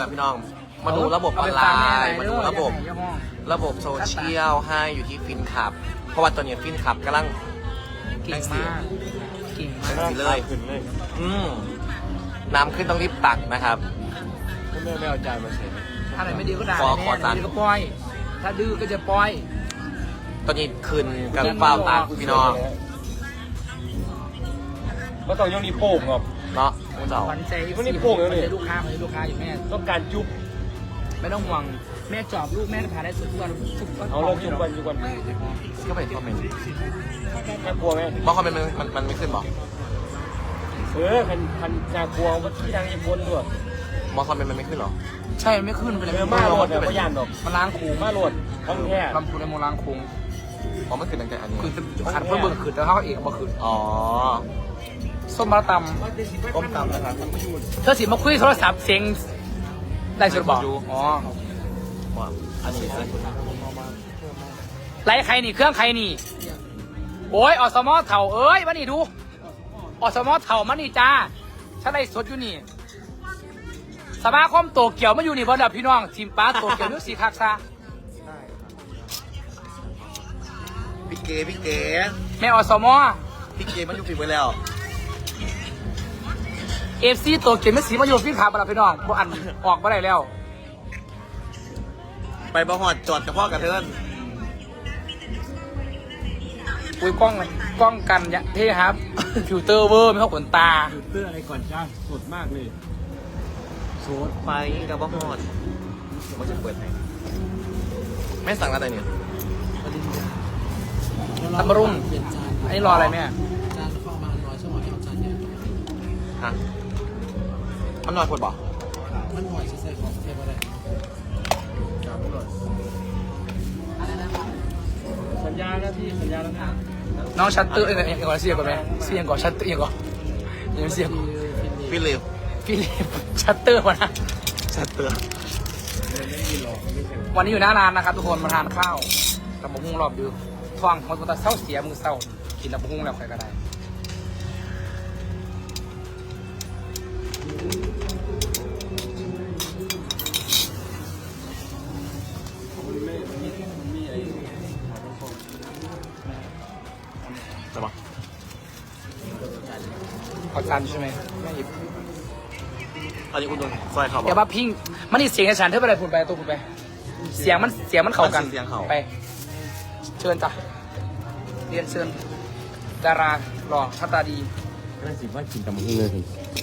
แหละพี่น้อง มาดูระบบออนไลน์มาดูระบบ ระบบโซเชียลให้อยู่ที่ฟินขับ เพราะว่าตอนนี้ฟินขับกำลังเก่งมากเก่งมากสิเลยขึ้นเลยอืมน้ำขึ้นต้องรีบตักนะครับถ้าแม่ไม่เอาจานมาใส่ถ้าไหนไม่ดีก็ด่าขอแน่ขอจานไม่ดีก็ปล่อย ถ้าดื้อก็จะปล่อย ตอนนี้ขึ้นกับเป้าตักพี่น้องก็ต้องยกนิ้วโป้งครับเนาะคุณ เจ้า ขวัญใจวันนี้โป่งแล้วนี่ลูกค้าคนนี้ลูกค้าอยู่แม่ ต้องการจุ๊บ ไม่ต้องห่วง แม่จอบลูกแม่พาได้ทุกวันทุกวันเอาเราจุ๊บกันจุ๊บกันก็ไปคอมเมนต์น่ากลัวไหมบอกคอมเมนต์มันมันมันไม่ขึ้นบอกเออคันคันน่ากลัวว่าที่ทางญี่ปุ่นด้วยบอกคอมเมนต์มันไม่ขึ้นหรอ ใช่ไม่ขึ้นไปเลยเออมาโหลดเนี่ยพยานดอกมันล้างคูมาโหลดของแท้ลำพูนในโมล้างคูอ๋อมันขึ้นตั้งแต่อันนี้คือขัดเพื่อเบิ่งขืนแต่เขาเองมาขืนอ๋อ ส้มมะละตก้มตำนะครับำเธอสิมาคุยโทรศัพท์เสียงได้สุดบอกอ๋อว่าอันนี้เลยไรใครนี่เครื่องใครนี่ โอ้ยอสมอเถ่าเอ้ยมานี่ดูอสมอเถ่ามานี่จ้าฉันไล่สดอยู่นี่ สมาคมโตเกียวมาอยู่นี่บอดับพี่น้องทีมป้าโตเกียวนุสีคักซาพี่เก๋พี่เก๋แม่อสมอพี่เก๋มันอยู่ฝีมือแล้ว เอฟซีโตเกียวนุสีมาอยู่ฟิล์มขาบอดับพี่น้องบ่อันออกมาได้แล้ว ไปบะหอดจอดกับพ่อกับเทินอุ้ยกล้องกล้องกันยะเท่ครับ ฟิลเตอร์เวอร์ไม่เข้าขนตาเสื้ออะไรก่อนจ้าสดมากเลยโซดไปกับบะหอดมันจะเปิดไหนไม่สั่งอะไรเนี่ยตำบรุ่งอันนี้รออะไรแม่จานเข้ามาน้อยชั่วโมงที่เอาจานใหญ่ฮะ มันน้อยปวดบ่มันหอยใส่ของเทปอะไรสัญญาแล้วพี่สัญญาแล้วนะน้องชัตเตอร์เอ้ยเอ้ยก่อนเสียงก่อนไหมเสียงก่อนชัตเตอร์เองก่อนยังเสียงพี่เลวพี่ลิปชัตเตอร์มานะชัดเตือนวันนี้อยู่หน้าร้านนะครับทุกคนมาทานข้าวตำบกหุ่งรอบดูทวงมันตะเศร้าเสียมือเศร้ากินตำบกหุ่งแล้วใครก็ได้ เอาจานใช่ไหมแม่หยิบอันนี้คุณโดนซอยเขาบอย่าอกมาพิงมันนี่เสียงกระฉันเท่าไหร่พูดไปตัวพูดไป เสียงมันเสียงมันเข้ากันมันเสียงเข้า ไป เชิญจ้ะเรียนเชิญดาราหล่อชาตาดี น่าสิว่ากินตำมึงเลย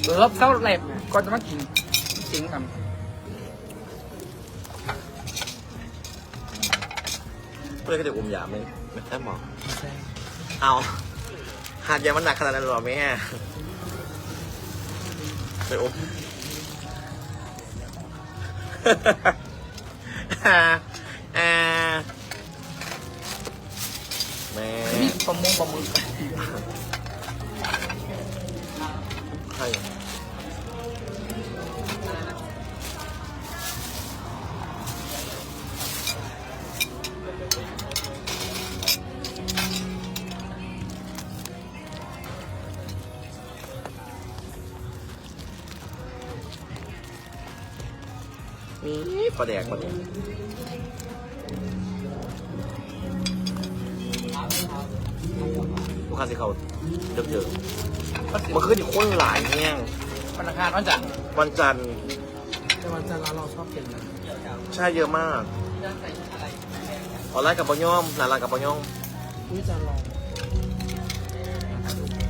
เออเศร้าแหลบก่อนจะมากินจริงกันเพื่อนก็จะอุ้มยาไม่ไม่แค่หมอเอาหาดยามันหนักขนาดนั้นหรอแม่ ไปอุ้มอ่าอ่าแม่นี่ประมงประมือใคร ปลาแดกปลาแดกลูกค้าสิเขาเดือดเดือดมันขึ้นอยู่คนหลายแห้งพนักงานวันจันทร์วันจันทร์แต่วันจานร้านเราชอบเป็นนะใช่เยอะมากออนไลน์กับบอย่อมหลานร้านกับบอย่อมอุ้ยจานรอง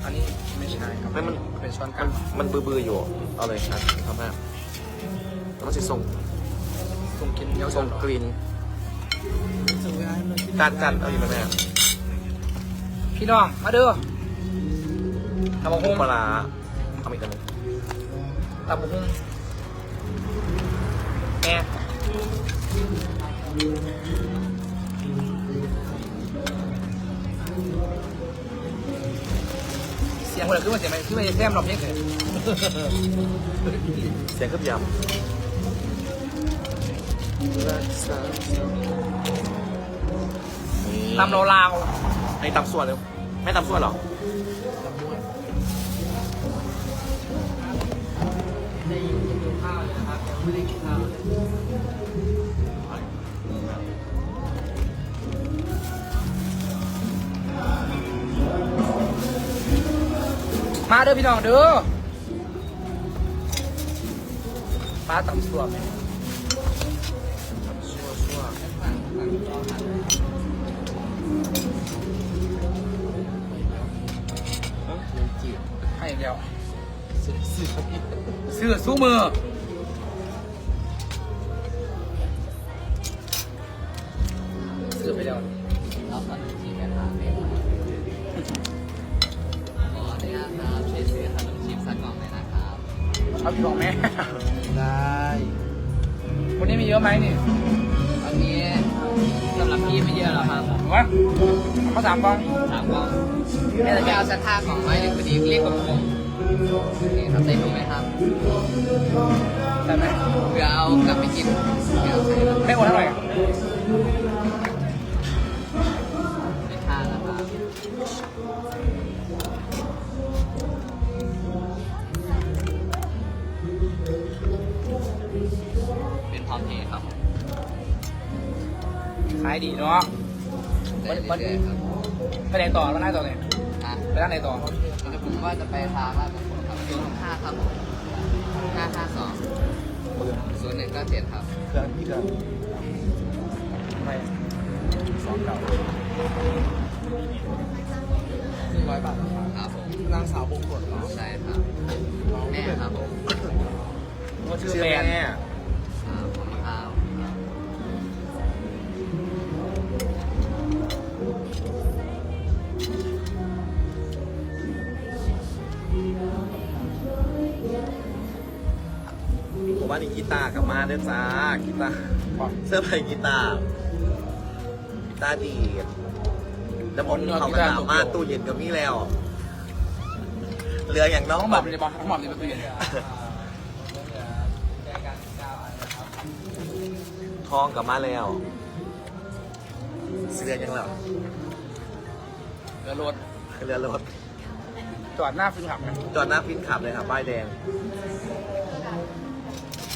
อันนี้ไม่ใช่ครับไม่มันเป็นช้อนกมัลานงมันบือๆอยู่ เอาเลยครับทำให้แล้วมันจะส่งส่ งกินเดี๋ยวส่ส่งงกลิ่นจะไว้ให้มันที่การกันเอาอยู่ไหมแม่พี่น้อง มาเด้อตำบกปูหุ่งปลาร้าเอาอีกอันหนึงตำบกหุ่งแม่เสียงคนละคือมันเสียงไหมคือมันจะแซมรอบนี้เลยเสียงเครือบยำ ตำเราลาวไอ้ตำส่วนเร็วไม่ตำส่วนหรอในยูทูบข้าวนะครับไม่ได้กินข้าวมาเด้อพี่น้องเด้อปลาตำสัวไหม ให้อย่างเดียวสื่อสื่อเสื้อสู้มือเสื้อไปแล้วรับขนมจีบกันครับขออนุญาตครับช่วยซื้อขนมจีบสักกล่องเลยนะครับเอาพี่บอกแม่ได้วันนี้มีเยอะไหมนี่วันนี้ สำหรับพี่ไม่เยอะหรอกครับถูกปะเอามาสามกล่องสามกล่องแม่จะไปเอาสักห้ากล่องไว้หนึ่งพอดีเรียกกลมๆนี่ครับใส่ถุงไหมครับได้ไหมเพื่อเอากลับไปกินเพื่อเอาใส่แล้วไม่โอนเท่าไหร่อะเป็นทานนะครับายดีเนาะได้เรื่อยๆครับไปไหนต่อแล้วไหนต่อเลยอะไปร้านไหนต่อเดี๋ยวผมว่าจะไปทางลาดบุรีครับศูนย์ห้าครับผมห้าห้าสองศูนย์หนึ่งเก้าเจ็ดครับเครื่องพี่เครื่องไปสองเก่าหนึ่งร้อยบาทครับผมนางสาวบงกฎเหรอใช่ครับแม่ครับผมว่าชื่อชื่อแบรแม่ ว่านี่กีตาร์กับมาเด้อจ้ากีตาร์เสื้อผ้ากีตาร์กีตาร์ดีแล้วผมเขากระดาษมาตู้เย็นก็มีแล้ว เหลืออย่างน้องแบบบบในบ้านต้องแบบในตู้เย็นทองกลับมาแล้ว เสื้อยังแล้วเหลือรถเรือรถจอดหน้าฟิล์มขับนะจอดหน้าฟินขับเลยครับป้ายแดง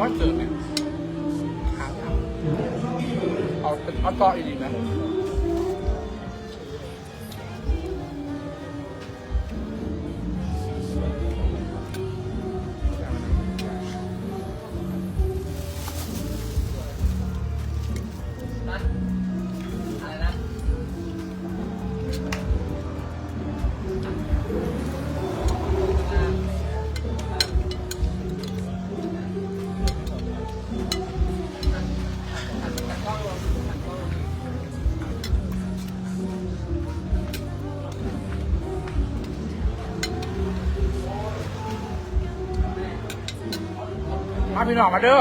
เองเป็นว่าเกิดเนี่ยหาทางเอาเอาต่ออีกดีไหม พี่น้องมาเด้อ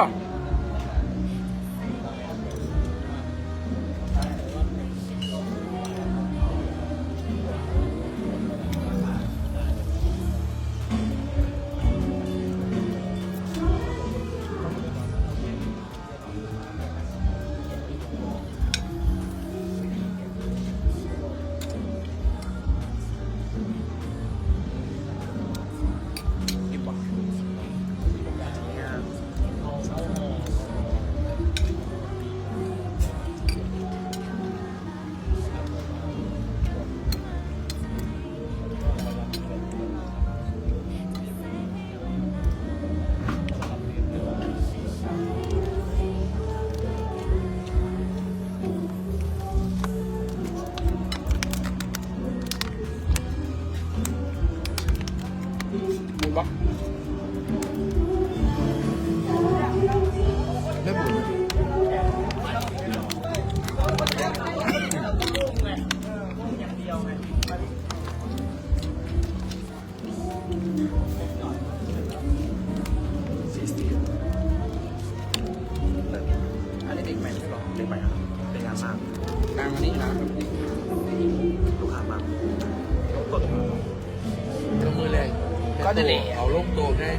ก็จะเหล่เอาลงโตะได้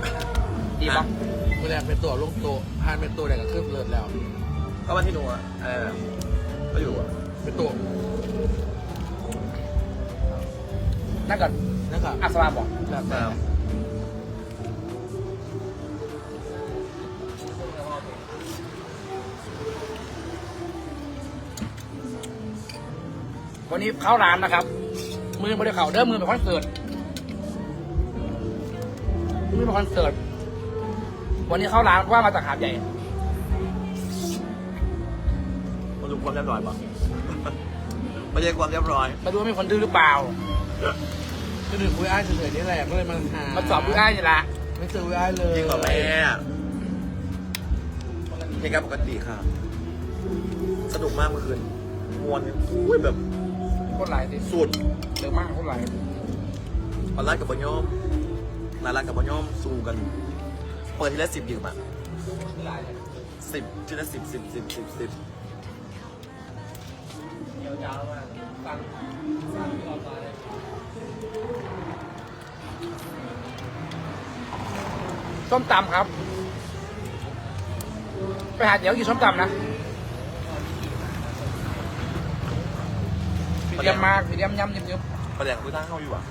ดีปะเมื่อแรกเป็นตัวลงโตะผ่านเป็นตัวแรกก็ขึ้นเลิศแล้ว ก็มาที่หนูอะเออก็อยู่อะเป็นตัวนั่นก่อนนั่นก็อัศวาบอกแบบแต่วันนี้เข้าร้านนะครับ มือไม่ได้เข่าเด้อมือเป็นคอนเสิร์ต มือเป็นคอนเสิร์ต วันนี้เข้าร้านเพราะว่ามาจากหาดใหญ่ มาดูความเรียบร้อยป่ะไม่ใช่ความเรียบร้อยมาดูว่ามีคนดื้อหรือเปล่าคือหนึ่งคุยอ้ายเฉยๆนี่แหละก็เลยมาหามาสอบผู้อ้ายนี่ละไม่เจอคุยอ้ายเลยจริงเหรอแม่เหตุการณ์ปกติค่ะ สนุกมากเมื่อคืนมวนอุ้ยแบบโคตรหลายสิสุดเร็วมากโคตรหลายออนไลน์กับบอยอม นายร้านกับบอยอมสู้กัน เปิดทีละสิบยืมอะสิบทีละสิบสิบสิบสิบสิบส้มตำครับ ไปหาเดี๋ยวกินส้มตำนะมีเดียมมากมีเดียมยำเยอะประเด็นคือตั้งเข้าอยู่อะ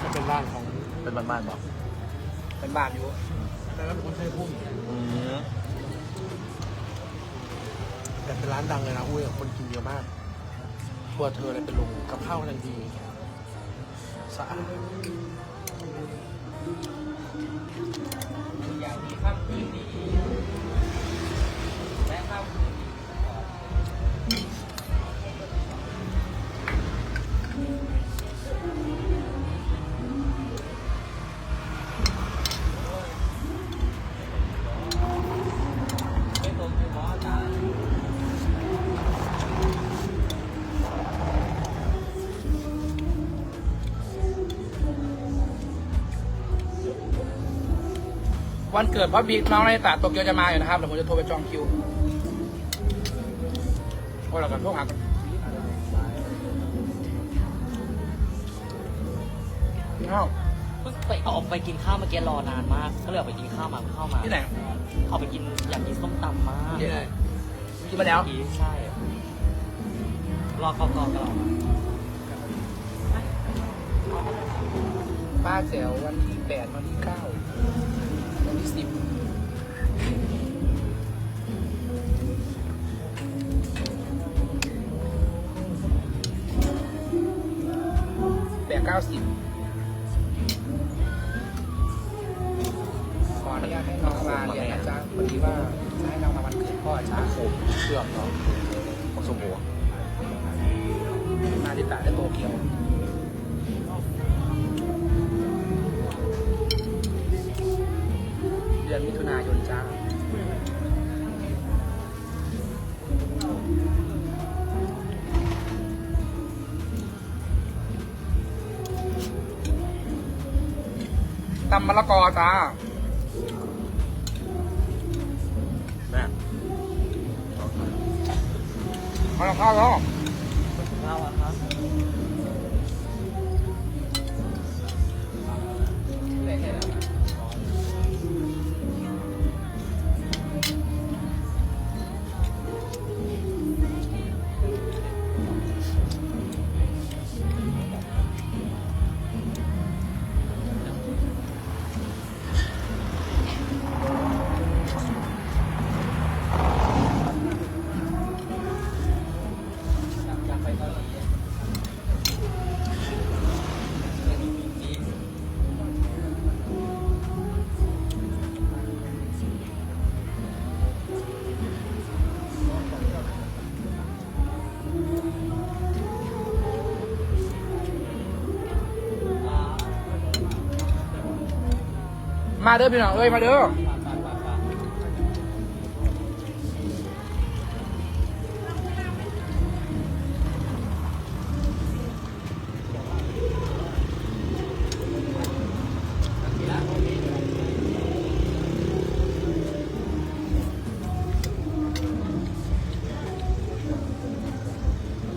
จะเป็นร้านของ เป็นบ้านๆบอกๆเป็นบ้านอยู่แต่ก็เป็นคนใช้พุ่มอืมแต่เป็นร้านดังเลยนะอุ้ยคนกินเยอะมากตัวเธอเลยเป็นลงกับข้าวทันทีสะอาดอย่างนี้ข้ามคืนดี วันเกิดพ่อบิ๊กน้องในตาโตเกียวจะมาอยู่นะครับเดี๋ยวผมจะโทรไปจองคิวโอ้ยเรากันพวกหักกันพี่น้องเพิ่งไปออกไปกินข้าวเมื่อกี้รอนานมาก ก็เลยออกไปกินข้าวมาเพิ่งเข้ามาที่ไหนออกไปกินอยากกินส้มตำมากที่ไหนกินมาแล้วเมื่อกี้ใช่รอกอกอกรอป้าแจ๋ววันที่แปดวันที่เก้าวันที่ สิบแปดเก้าสิบขออนุญาตให้น้องมาเรียนนะจ๊ะพอดีว่าจะให้น้องมาวันเกิดพ่อช้าโคมเชื่อมเนาะของสมบัวมาที่ตาได้โตเกียว ดือนมิถุนายนจ้าตำมะละกอจ้าแม่มาละข้าวแล้วข้าวอะครับ มาเด้อพี่น้องเอ้ยมาเด้อ